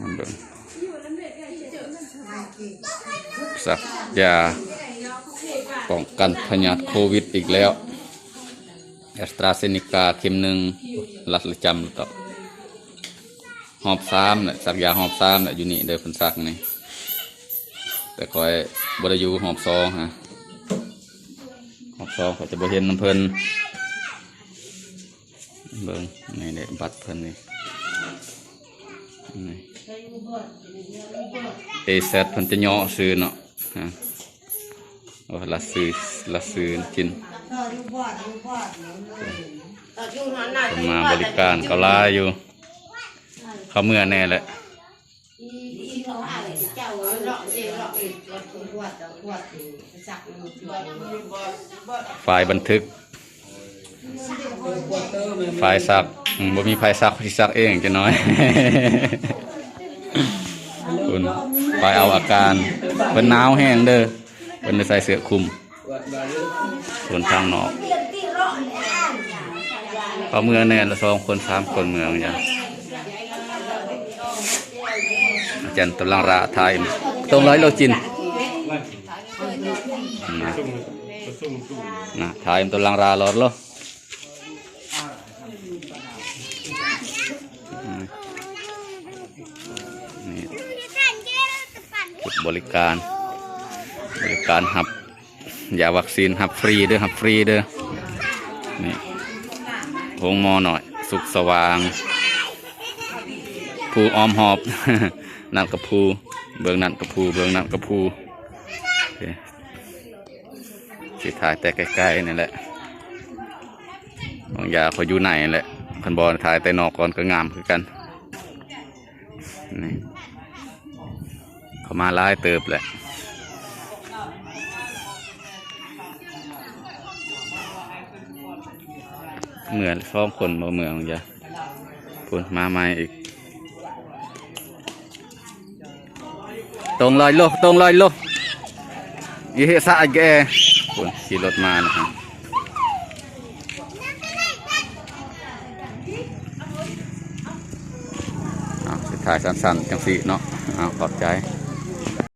มาเบิ่งสักยาป้องกันพยาธิโควิดอีกแล้วแอสตราเซเนกาเข็มหนึ่งรัดประจำต่อหอบซ้ำเนี่ยสักยาหอบซ้ำเนี่ยอยู่นี่เด้อเพิ่นสักนี่แต่คอยบริยูหอบซองฮะหอบซองเขาจะบ่เห็นน้ำเพิ่น เบิ่งนี่เด็บัตรเพิ่นนี่นี่เอเซตเพิ่นจะย่อซื้อเนาะฮะโอ้ละซื้อละซื้อจินผมมาบริการเขาลาอยู่ เขาเมื่อแน่แหละฝ่ายบันทึก ฝ่ายซักอืมบ่มีฝ่ายซักที่ซักเองจะน้อย คุณฝ่ายเอาอาการเป็นหนาวแห้งเด้อเป็นได้ใส่เสื้อคลุมส่วนทางนอกเขาเมืองแน่ละสองคนสามคนเมืองอย่างอาจารย์ตำลังราไทยตรงร้อยโลจินนะนะไทยตำลังราลอดโลอืม นี่จุดบริการบริการหับยาวัคซีนหับฟรีเด้อหับฟรีเด้อนี่โงมอหน่อย สุขสว่าง ภูออมหอบนั่นกับภูเบื้องนั่นกับภูเบื้องนั่นกับภูโอเคสิถ่ายแต่ใกล้ๆนี่แหละบางยาเขาอยู่ไหนแหละคันบอลถ่ายแต่นอกก่อนก็งามคือกัน นี่เขามาไล่เติบแหละเหมือนซ้อมคนมาเมืองจ้ะพูดมาใหม่อีก ตรงลอยโลกตรงลอยโลกยี่ห้อสะแกพูดขี่รถมานะครับ ถ่าสุดท้ายสั้นๆจังสีเนาะเอาขอบใจ